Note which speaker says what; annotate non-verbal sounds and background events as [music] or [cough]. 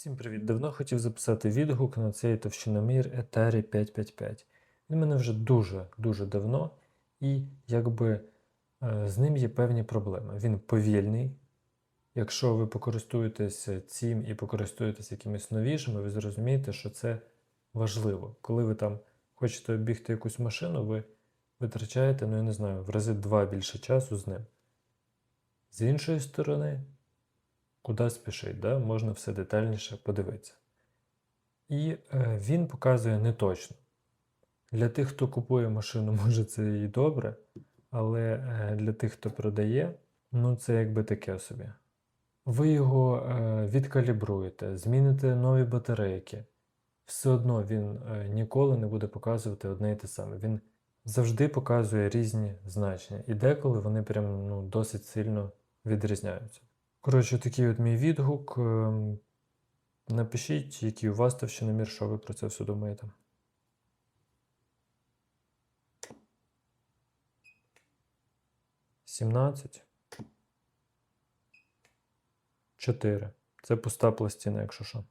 Speaker 1: Всім привіт! Давно хотів записати відгук на цей товщиномір Eteri 555. Він мене вже дуже-дуже давно, і якби е, з ним є певні проблеми. Він повільний. Якщо ви покористуєтеся цим і покористуєтеся якимись новішими, ви зрозумієте, що це важливо. Коли ви там хочете обігти якусь машину, ви витрачаєте, ну я не знаю, в рази два більше часу з ним. З іншої сторони, куди спішить, да? можна все детальніше подивитися. І е, він показує не точно. Для тих, хто купує машину, [laughs] може це і добре, але е, для тих, хто продає, ну це якби таке собі. Ви його е, відкалібруєте, зміните нові батарейки. Все одно він ніколи не буде показувати одне і те саме. Він завжди показує різні значення. І деколи вони прям ну, досить сильно відрізняються. Коротше, такий от мій відгук. Ем, Напишіть, який у вас товщиномір, що ви про це все думаєте. Сімнадцять. Чотири. Це пуста пластина, якщо що.